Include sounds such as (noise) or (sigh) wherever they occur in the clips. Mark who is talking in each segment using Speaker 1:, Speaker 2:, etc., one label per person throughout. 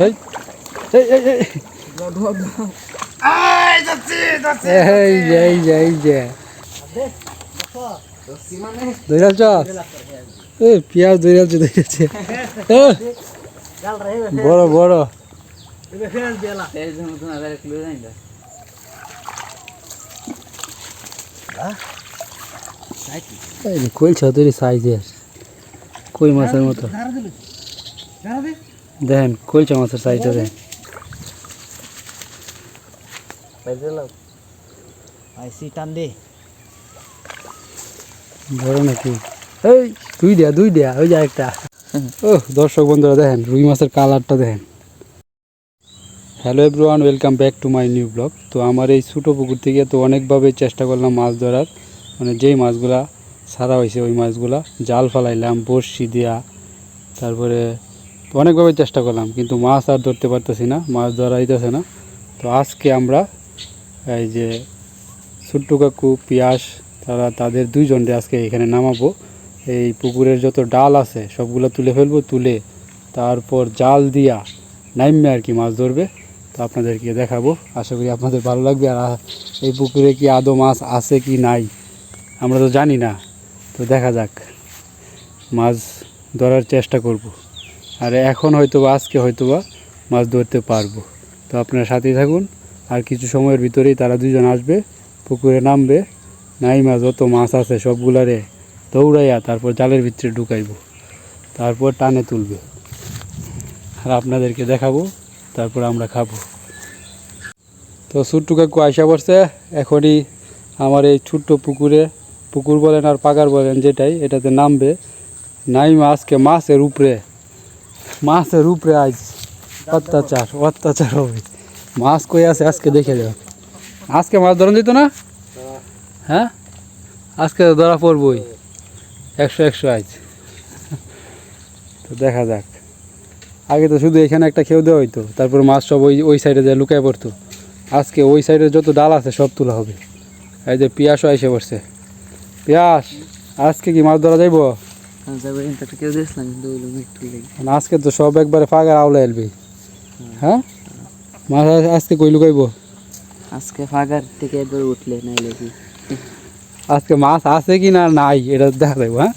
Speaker 1: এই এই এই এই। এই এই যে এই যে দৈরালছ এই পিয়াজ দৈরালছে দৈরালছে বড় বড়। যে কইল ছাতুরি সাইজের। কই মাছের মতো? দেখেন কইলচা মাছের সাইজটা দেখেন।
Speaker 2: আইসি
Speaker 1: বড় নাকি এই দুই দেয়া দুই দেয়া ওই যে একটা ও দর্শক বন্ধুরা দেখেন রুই মাছের কালারটা দেখেন। Hello everyone welcome back to my new blog তো আমার এই ছোটো পুকুর থেকে তো অনেকভাবে চেষ্টা করলাম মাছ ধরার। মানে যেই মাছগুলা সারা হয়েছে ওই মাছগুলা জাল ফালাইলাম বড়শি দেয়া তারপরে অনেকভাবে চেষ্টা করলাম, কিন্তু মাছ আর ধরতে পারতেছি না, মাছ ধরা হইতেছে না। তো আজকে আমরা এই যে ছোট্টু কাকু, পিয়াস, তারা তাদের দুইজনরে আজকে এখানে নামাবো। এই পুকুরের যত ডাল আছে, সবগুলো তুলে ফেলব, তুলে তারপর জাল দিয়া নাইমে আর কি মাছ ধরবে। তো আপনাদেরকে দেখাবো। আশা করি আপনাদের ভালো লাগবে। আর এই পুকুরে কি আদৌ মাছ আছে কি নাই, আমরা তো জানি না। তো দেখা যাক, মাছ ধরার চেষ্টা করব। আর এখন হয়তো বা আজকে হয়তো বা মাছ ধরতে পারব। তো আপনারা সাথেই থাকুন, আর কিছু সময়ের ভিতরেই তারা দুজন আসবে, পুকুরে নামবে নাইমা যত মাছ আছে সবগুলারে দৌড়াইয়া তারপর জালের ভিতরে ঢুকাইব, তারপর টানে তুলবে। আর আপনাদেরকে দেখাবো, তারপর আমরা খাব। তো ছোট্টু কাকু আইসা পড়ছে, এখনই আমার এই ছোট্ট পুকুরে, পুকুর বলেন আর পাগার বলেন যেটাই, এটাতে নামবে। নাইমা আজকে মাছের উপরে মাছের উপরে আজ অত্যাচার অত্যাচার হবে। মাছ কই আছে? আজকে দেখে যাও। আজকে মাছ ধরন দিত না? হ্যাঁ? আজকে ধরা পড়বই। একশো একশো আজ তো দেখা যাক। আগে তো শুধু এখানে একটা খেয়ে দেওয়া হইতো। তারপর মাছ সব ওই ওই সাইডে যায় লুকায় পড়তো। আজকে ওই সাইডে যত ডাল আছে সব তোলা হবে। এই যে পিয়াসও এসে পড়ছে। পিয়াস, আজকে কি মাছ ধরা যাইব? আজকে তো সব একবারে ফাঁকা আওলা এলবি হ্যাঁ? মাছ আজকে কই লুকাইব
Speaker 2: আজকে ফাগার থেকে একবার উঠলে নাই লেগে
Speaker 1: আজকে মাছ আছে কি না নাই এটা দেখা যাইব হ্যাঁ?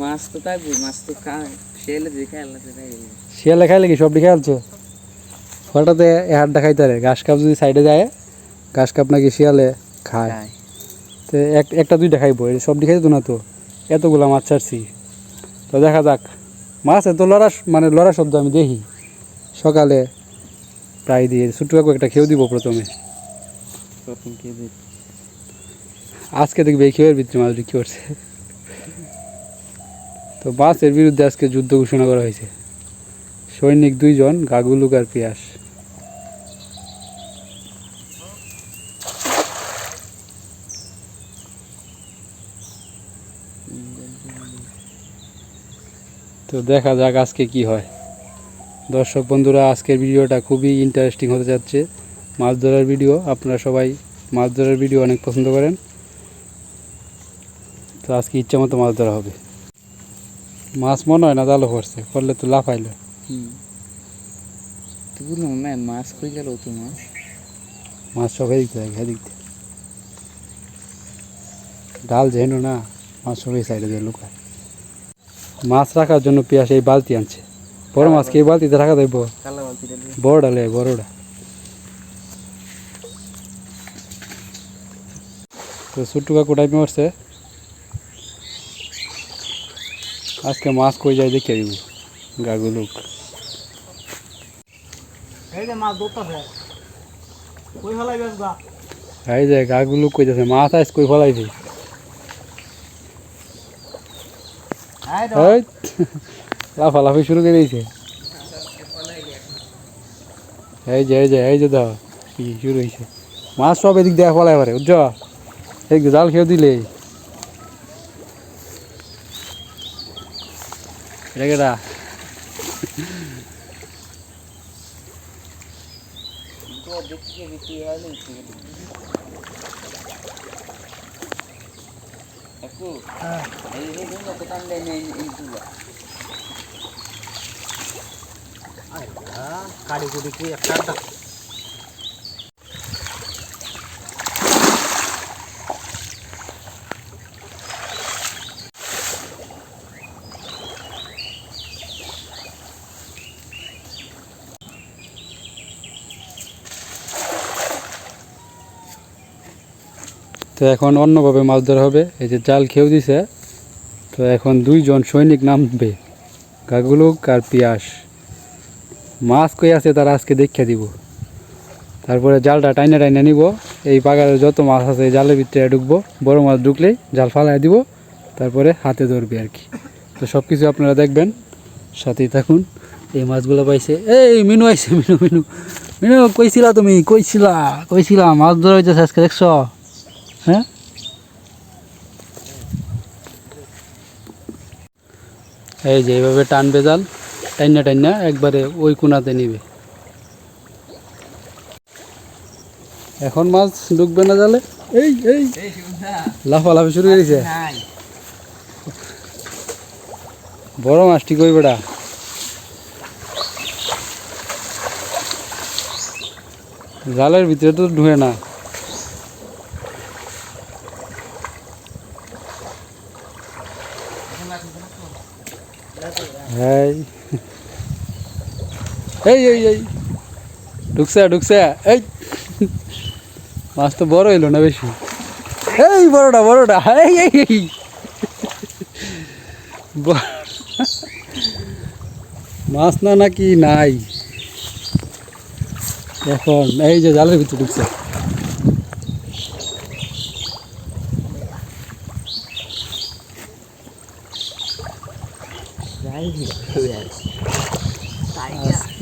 Speaker 2: মাছ তো থাকবে মাছ তো খায়।
Speaker 1: শিয়ালে খাইলে কি সব খেলছে হঠাৎ এ হাটটা খাইতে রে ঘাস কাপ যদি সাইডে যায় ঘাস কাপ নাকি শিয়ালে খায়। তো এক একটা দুইটা খাইবো এই সব খাইতো না তো? এতগুলা মাছ ছাড়ছি। তো দেখা যাক। মাছ এত লড়া মানে লড়া শব্দ আমি দেখি। সকালে প্রায় দিয়ে ছোট্ট কাকু একটা খেয়েও দিব প্রথমে। আজকে দেখবে এই খেয়ের ভিতরে মাছ বিক্রি করছে তো মাছের বিরুদ্ধে আজকে যুদ্ধ ঘোষণা করা হয়েছে। সৈনিক দুইজন, গাগুলুক আর পিয়াস। তো দেখা যাক আজকে কি হয়। দর্শক বন্ধুরা আজকের ভিডিওটা খুবই ইন্টারেস্টিং হতে যাচ্ছে। মাছ ধরার ভিডিও আপনারা সবাই মাছ ধরার ভিডিও অনেক পছন্দ করেন। তো আজকে ইচ্ছা মতো মাছ ধরা হবে। মাছ মনে হয় না জালো পড়ছে করলে তো লাফাইলো।
Speaker 2: মাছ কই গেল তো মাছ?
Speaker 1: মাছ সব এদিক থেকে এদিক থেকে ডাল যেন না মাছ সব এই সাইডে দিয়ে লুকায়। মাছ রাখার জন্য পেঁয়াজ এই বালতি আনছে। বড় মাছ কি এই বালতিতে রাখা দেবো
Speaker 2: বালতিটা
Speaker 1: বড় ডালে বড়টা তো ছোট্টু কাকু টাইমে উঠছে আজকে মাছ কই যায় দেখে দিব। গাগুলুক
Speaker 3: এই যে
Speaker 1: গাগুলুক কইতেছে মাছ আইস কই ফলাইবি
Speaker 3: এই তো
Speaker 1: এই লাফালাফি শুরু করে দিয়েছে। এই যে এই যে এই যে দাও কি শুরু হয়েছে। মাছ সব এদিক দেওয়া ফলাই পারে বুঝছ? এই জাল খেয়ে দিলে।
Speaker 2: তো দেখতে দেখতে Ha. Ini এই যে কিন্তু তো কান দেয় নেই এই তুলা
Speaker 3: কাড়ি কুড়ি কি
Speaker 1: তো এখন অন্যভাবে মাছ ধরা হবে। এই যে জাল খেয়েও দিছে। তো এখন দুইজন সৈনিক নামবে। গাগুলুক আর পিয়াস। মাছ কই আছে তারা আজকে দেখিয়ে দিব। তারপরে জালটা টাইনে টাইনে নিব। এই পাগারে যত মাছ আছে জালের ভিতরে ঢুকবো। বড় মাছ ঢুকলেই জাল ফালাই দিব। তারপরে হাতে ধরবে আর কি। তো সব কিছু আপনারা দেখবেন। সাথেই থাকুন। এই মাছগুলো পাইছে। এই, মিনু আইছে, মিনু মিনু। মিনু, কইছিলা তুমি? কইছিলা কইছিলা, মাছ ধরা হইতেছে আজকে, দেখছ? হ্যাঁ? এই যে এইভাবে টানবে জাল টাইনা টাইনা একবারে ওই কোনাতে নিবে। এখন মাছ ঢুকবে না জালে? এই এই। লাফালাফি শুরু হয়েছে বড় মাছটি কই বেড়া জালের ভিতরে তো ঢুকে না। এই। এই এই এই। ঢুকছে ঢুকছে। এই। মাছ তো বড় এলো না বেশি? এই, বড়টা বড়টা। এই এই এই। মাছ না নাকি নাই? এখন, এই যে জালের ভিতরে ঢুকছে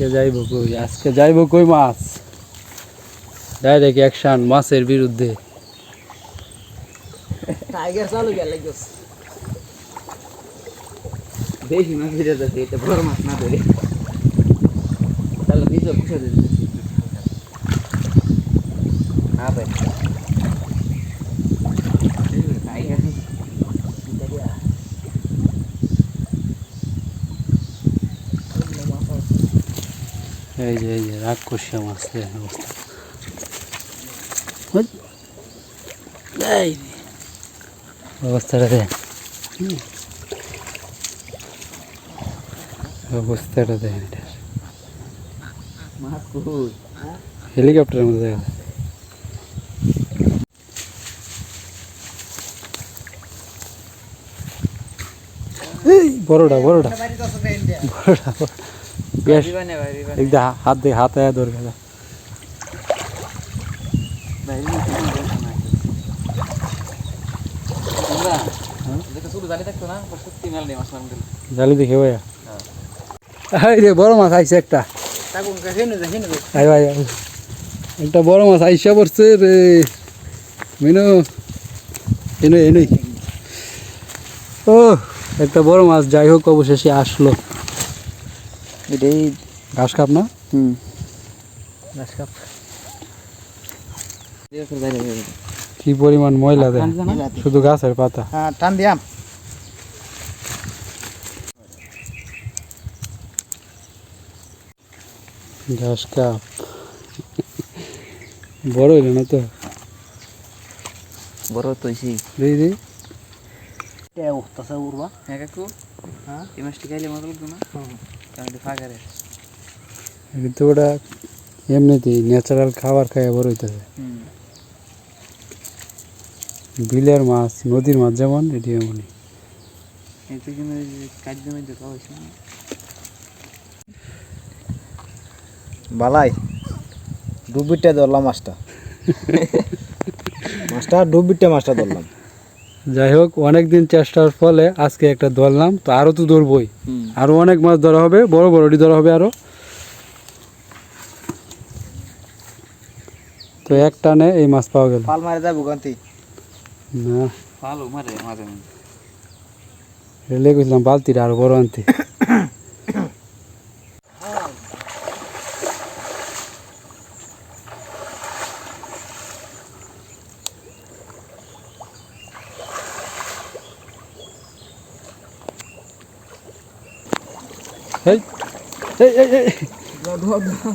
Speaker 1: আজকে যাইব কই? আজকে যাইব কই মাছ? ডাইরেক্ট অ্যাকশন মাছের বিরুদ্ধে।
Speaker 3: টাইগার চালু গেল
Speaker 2: বেশি মাছ ফিরে যাচ্ছে এটা বড় মাছ না ধরে। তাহলে নিচে বসে দিচ্ছে না ভাই টাইগার
Speaker 1: এই যে এই যে রাক্ষসিয়া মাছ দেখেন অবস্থা। অবস্থাটা দেখ। অবস্থাটা দেখেন এটা হেলিকপ্টারের মধ্যে দেখা যায়। বড়টা বড়টা বড়টা। একদম হাত দিয়ে হাতে ধরে গেল।
Speaker 2: ভাই তোমরা দেখো শুধু জানি থাকতো না? সত্যি মেল নেই মাছ মারতে
Speaker 1: জালি দেখে ভাইয়া এই রে বড় মাছ আইছে একটা। আই ভাই একটা বড় মাছ আইসা পড়ছে রে। মিনু এনে এনে। ও একটা বড় মাছ যাই হোক অবশেষে আসলো।
Speaker 2: এটাই
Speaker 1: ঘাস কাপ না?
Speaker 2: হুম।
Speaker 3: কাপ।
Speaker 1: কি পরিমাণ ময়লা দেয়? শুধু গাছের পাতা?
Speaker 3: হ্যাঁ টান দিয়াম।
Speaker 1: ঘাস কাপ। বড় হইল না তো?
Speaker 2: বড় তো
Speaker 1: দেখি
Speaker 3: উড়বা।
Speaker 2: হ্যাঁ কাকু।
Speaker 3: হ্যাঁ।
Speaker 2: এই মাছটি খাইলে মতো লাগতো না?
Speaker 1: কিন্তু ওটা এমনিতেই ন্যাচারাল খাবার খাইয়া বড় হইতেছে। বিলের মাছ নদীর মাছ যেমন এটি এমনই।
Speaker 3: বালাই ডুবিটে ধরলাম মাছটা। (laughs) মাছটা ডুবিটে মাছটা ধরলাম।
Speaker 1: যাই হোক অনেকদিন চেষ্টার ফলে আজকে একটা ধরলাম তো আরও তো ধরবই। আরও অনেক মাছ ধরা হবে বড় বড়টি ধরা হবে আরও তো এক টানে এই মাছ পাওয়া গেল।
Speaker 3: পাল মারে যাব গান্তি।
Speaker 1: না।
Speaker 2: ভালো মারে মাঝে মাঝে।
Speaker 1: রেলে গেছিলাম বালতিটা আরও বড় আনতে। এই এই এই এই
Speaker 2: দাও দাও দাও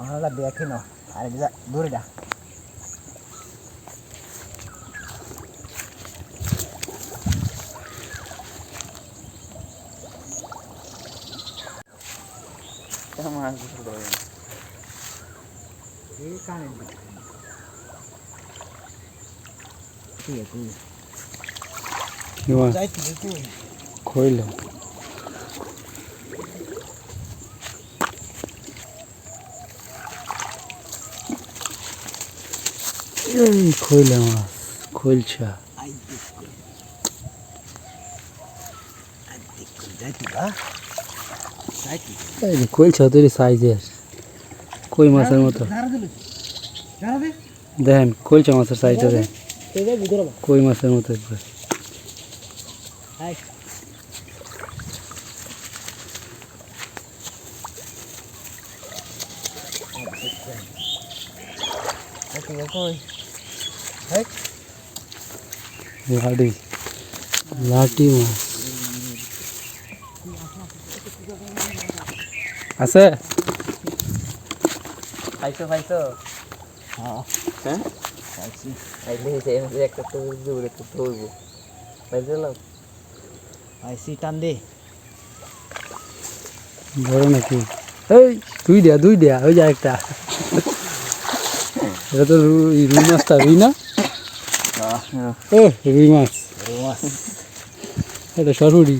Speaker 2: আমরা দেখি না আরে যা ধরে এই
Speaker 1: খইলা মাছ যে খইলছা তৈরি সাইজের কই মাছের মতো। দেখেন খইলছা মাছের সাইজটা দেখেন। কই মাছের মতো একবার।
Speaker 2: আই ঠিক আছে কই এই
Speaker 1: লাডি লাটি মাছ আছে
Speaker 2: খাইছো খাইছো হ্যাঁ হ্যাঁ খাইছি খাইলে সেই মধ্যে একটা তো দৌড়ে তো ধরবো পাইছিলাম খাইছি টান দে
Speaker 1: বড় নাকি। এই দুই দেয়া দুই দেয়া ওই যা একটা। এটা তো রুই রুই মাছটা রুই না? ও রুই মাছ। এটা সরুরি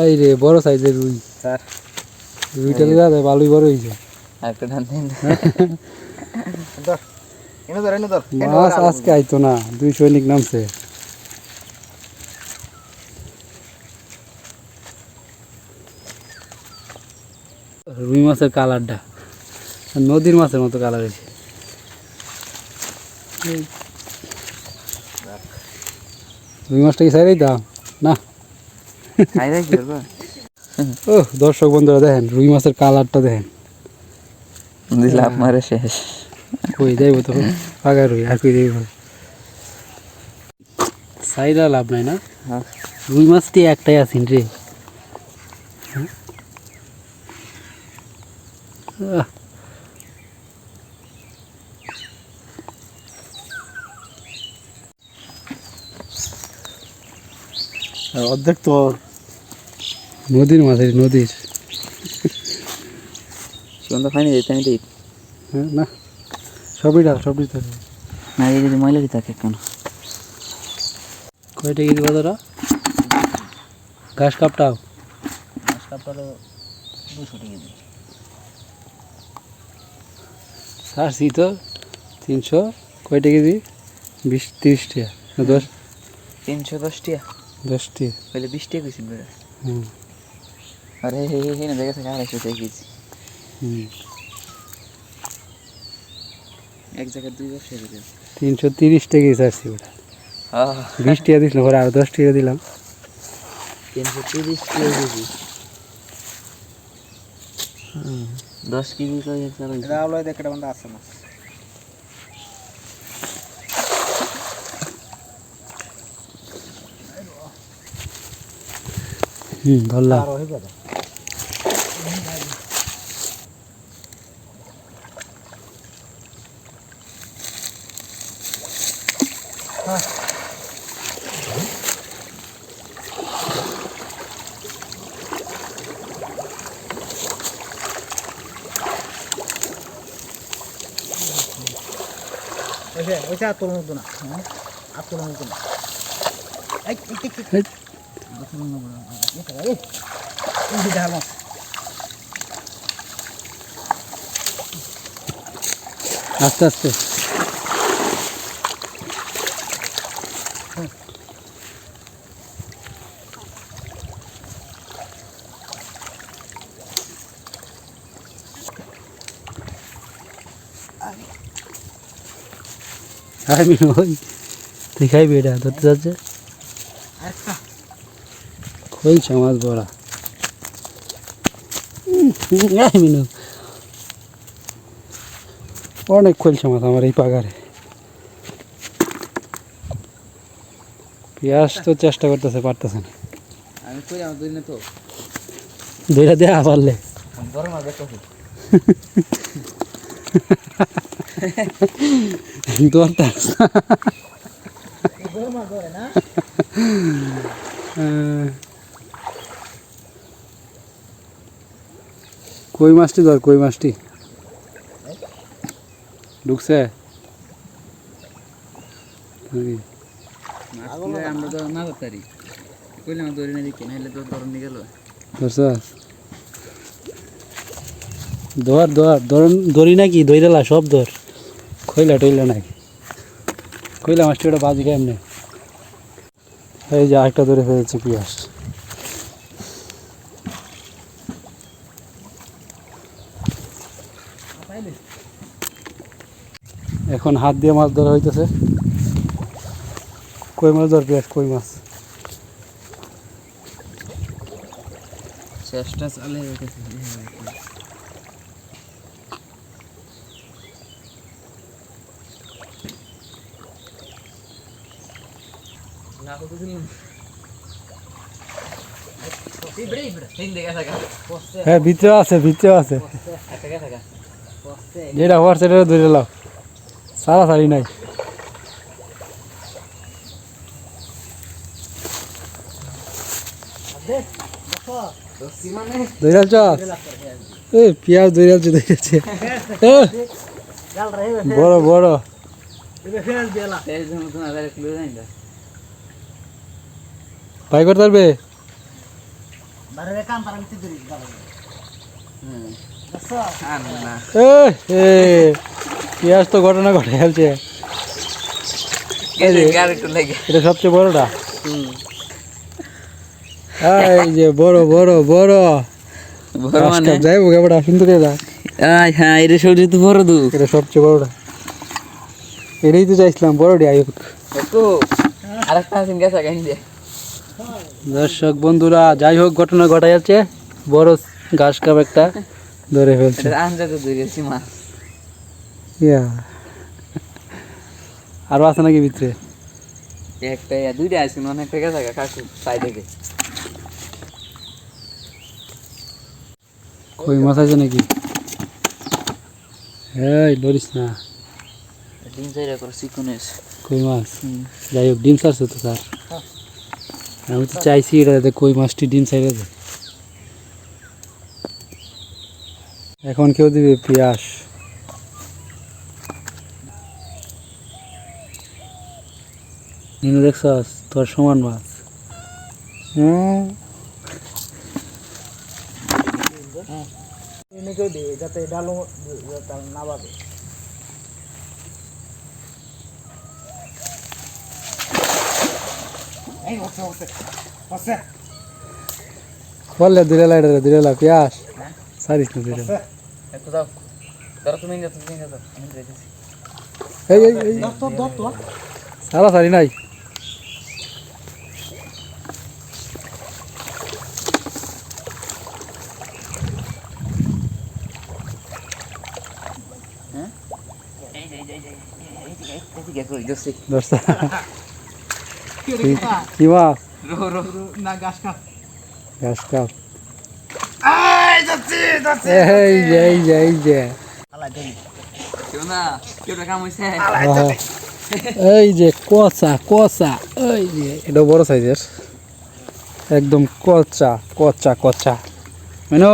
Speaker 1: এই রে বড় সাইজের রুই।
Speaker 2: স্যার।
Speaker 1: রুইটা ভালোই বড় হয়েছে।
Speaker 2: একটা টান দেন। (laughs)
Speaker 1: মাছ আজকে আইতো না দুই সৈনিক নামছে। রুই মাছের কালারটা। নদীর মাছের মতো কালার হয়েছে। রুই মাছটা কি সাইডেই দাম? না। ও দর্শক বন্ধুরা দেখেন রুই মাছের কালারটা দেখেন।
Speaker 2: দিলাম মারে শেষ।
Speaker 1: কই যাইব তো পাকা রুই আর কই যাইব? সাইডা লাভ নাই না?
Speaker 2: হ্যাঁ।
Speaker 1: রুই মাছটি একটাই আছেন রে হ্যাঁ? আহ,
Speaker 3: অর্ধেক তো
Speaker 1: নদীর মাছের নদীর।
Speaker 2: সুন্দর খাইনি আমি দিই।
Speaker 1: হ্যাঁ না সবই ডাল সবই থাকে
Speaker 2: না এই যদি ময়লা দিতে থাকে কেন?
Speaker 1: কয়টা কেজি বাজারা ঘাস কাপটাও?
Speaker 2: মাছ কাপড় দুশো টাকা দিই
Speaker 1: সারছি তো তিনশো কয়টা কেজি? বিশ তিরিশ টাকা দশ?
Speaker 2: তিনশো দশ টাকা
Speaker 1: দশ টাকা
Speaker 2: পহলে বিশ টাকা কইছিল বেড়া
Speaker 1: হুম।
Speaker 2: আরে হে হে হে না দেখে থাকে আড়াইশো টাকা কেজি।
Speaker 1: হুম।
Speaker 2: এক জায়গায় দুই ব্যবসা করে
Speaker 1: তিনশো তিরিশ টাকা চাচ্ছি ওটা
Speaker 2: হ্যাঁ
Speaker 1: বিশ টাকা দিছিল পরে আরও দশ টাকা দিলাম।
Speaker 2: তিনশো তিরিশ টাকা কেজি। দশ কেজি
Speaker 3: রাওলায় দেখে একটা বান্দা আছে না।
Speaker 1: হুম ধরলাম।
Speaker 3: আর ওইসে আর তোর মতো না হ্যাঁ? আর তোর মতো না।
Speaker 1: আস্তে আস্তে। আমি ওই তুই খাইবি এটা ধরতে যাচ্ছে? খোলছে মাছ বড়া। মিনু। অনেক খোলছে মাছ আমার এই পাগারে। পিয়াস তো চেষ্টা করতেছে পারতেছে না।
Speaker 2: আমি কই আমার দুই না তো।
Speaker 1: দুইটা দেয়া পারলে।
Speaker 2: বড় মাছ দেখতেছি। (laughs)
Speaker 3: মাছ
Speaker 1: কই মাছটি ধর কই মাছটি? ঢুকছে?
Speaker 2: আমরা তো না করতারি কইলে আমার দড়ি না দিকে নাহলে তো ধরন নিয়ে গেল।
Speaker 1: ধরছস? ধর ধর ধরন ধরি নাকি? ধইরালা সব ধর। খইলা টইলা নাই। কইলা মাছটি ওটা বাজি এমনি এই যে আরেকটা ধরে ফেলেছে পিয়াস এখন হাত দিয়ে মাছ ধরা হইতেছে। কই মাছ ধর পিয়াস কই মাছ?
Speaker 2: চেষ্টা চালে গেছে না তো দিন ইবড়ে ইবড়ে তিন দিকে থাকা
Speaker 3: বসছে
Speaker 1: হ্যাঁ ভিতরে আছে ভিতরে আছে। যেটা হওয়ার সেটা ধরে লাও সারা সারি নাই।
Speaker 3: দে দেখো
Speaker 2: দোস্তি
Speaker 1: ধরে চাস এ পিয়াজ এ,
Speaker 3: গাল রহে
Speaker 1: বড় বড়।
Speaker 3: ফেল দেলা
Speaker 2: জানি না
Speaker 1: ভাই করতে পারবে?
Speaker 3: তি
Speaker 1: পিয়াজ ঘটনা ঘটে
Speaker 2: লাগে।
Speaker 1: এটা সবচেয়ে বড়টা। এই যে বড় বড় বড়।
Speaker 2: বড় মানে?
Speaker 1: যাইবো কেবড়া সুন্দর এটা
Speaker 2: আয় হ্যাঁ এটা শরীর তো বড় দু
Speaker 1: এটা সবচেয়ে বড়টা। এটাই তো চাইছিলাম আয়ুক।
Speaker 2: একটু আরেকটা সিন গেছে কেন দিয়ে
Speaker 1: দর্শক বন্ধুরা যাই হোক ঘটনা ঘটা যাচ্ছে। বড় ঘাস কাপ একটা ধরে ফেলছে। ইয়া। আরও আছে নাকি ভিতরে?
Speaker 2: একটা দুইটা আছে অনেকটা গেছে কাকু সাই
Speaker 1: কই মাছ আছে নাকি? এই লরিস না।
Speaker 2: ডিম চাইরা করে চিকুনেস
Speaker 1: কই মাছ? যাই হোক ডিম ছাড়ছে তো স্যার। আমি তো চাইছি এটা যাতে কই মাছটি ডিম দেয় এখন কেউ দিবে পিয়াস। নিনু তোর সমান মাছ। হ্যাঁ।
Speaker 3: এনে কেউ দে যাতে ডালো না বাবে এই বসে বসে বসে
Speaker 1: বললে দিলে লাইট দিলে লা পিয়াস সারিস না
Speaker 2: যাইতেছি
Speaker 1: এই এই এই
Speaker 3: দর দর
Speaker 1: সারা সারি নাই দশটা
Speaker 3: কি
Speaker 1: মাছ
Speaker 3: না কাপ
Speaker 1: ঘাস কাপ
Speaker 3: এই যাচ্ছে যাচ্ছে
Speaker 1: এই যে এই যে এই যে। এই যে কচা কচা এই যে এটা বড় সাইজের একদম কচা কচা কচা মেনো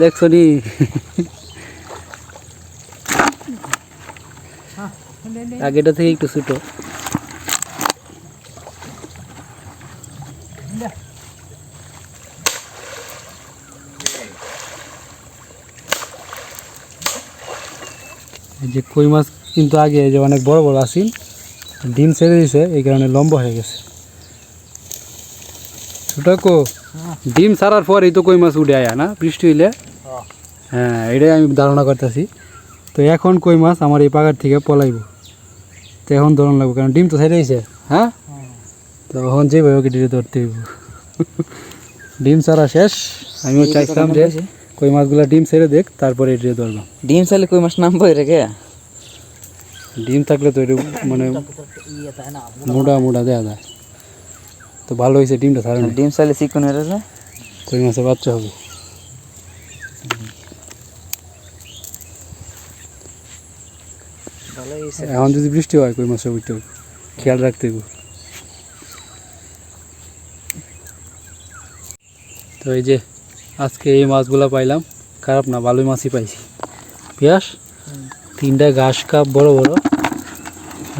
Speaker 1: দেখছ নি আগেটা থেকে একটু ছোটো। যে কই মাছ কিন্তু আগে এই যে অনেক বড় বড় আসিল ডিম ছেড়ে দিছে এই কারণে লম্বা হয়ে গেছে। ছোটো কো ডিম ছাড়ার পরেই তো কই মাছ উঠে আয়া না? বৃষ্টি হইলে? হ্যাঁ এটাই আমি ধারণা করতেছি। তো এখন কই মাছ আমার এই পাকার থেকে পলাইব। তো এখন ধরন লাগবে কারণ ডিম তো ছেড়ে দিছে হ্যাঁ? তো এখন যেভাবে ওকে ডিরে ধরতে হইব। ডিম ছাড়া শেষ। আমিও চাইছিলাম যে কই মাছগুলো ডিম ছেড়ে দেখ তারপরে এটিয়ে ধরলাম
Speaker 2: ডিম চাইলে কই মাছ নাম বই রেখে
Speaker 1: ডিম থাকলে তো এটা মানে মোটা মোটা দেওয়া যায়। তো ভালো হয়েছে ডিমটা ছাড়ে না
Speaker 2: ডিম চাইলে চিকন হয়ে
Speaker 1: কই মাছের বাচ্চা হবে। এখন যদি বৃষ্টি হয় কই মাছের উঠতে খেয়াল রাখতে হবে। তো এই যে আজকে এই মাছগুলো পাইলাম। খারাপ না, ভালোই মাছই পাইছি। পিয়াস, তিনটা ঘাস কাপ বড় বড়।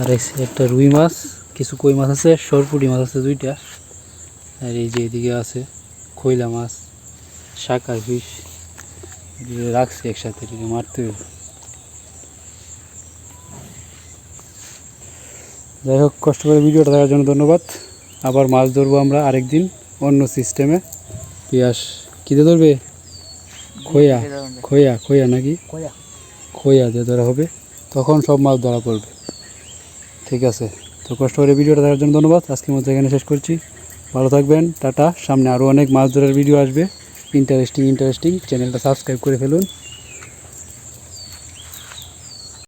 Speaker 1: আর একটা রুই মাছ, কিছু কই মাছ আছে, সরপুটি মাছ আছে দুইটা। আর এই যে এদিকে আছে খৈলা মাছ, শাকার ফিশ রাখছি একসাথে এটাকে মারতে হবে যাই হোক, কষ্ট করে ভিডিওটা দেখার জন্য ধন্যবাদ। আবার মাছ ধরবো আমরা আরেকদিন অন্য সিস্টেমে পিয়াস কিতে ধরবে? খোয়া খোয়া খোয়া নাকি? খোয়া। দিয়ে ধরা হবে তখন সব মাছ ধরা পড়বে। ঠিক আছে তো কষ্ট করে ভিডিওটা দেখার জন্য ধন্যবাদ। আজকের মধ্যে এখানে শেষ করছি। ভালো থাকবেন টাটা। সামনে আরও অনেক মাছ ধরার ভিডিও আসবে। ইন্টারেস্টিং ইন্টারেস্টিং চ্যানেলটা সাবস্ক্রাইব করে ফেলুন।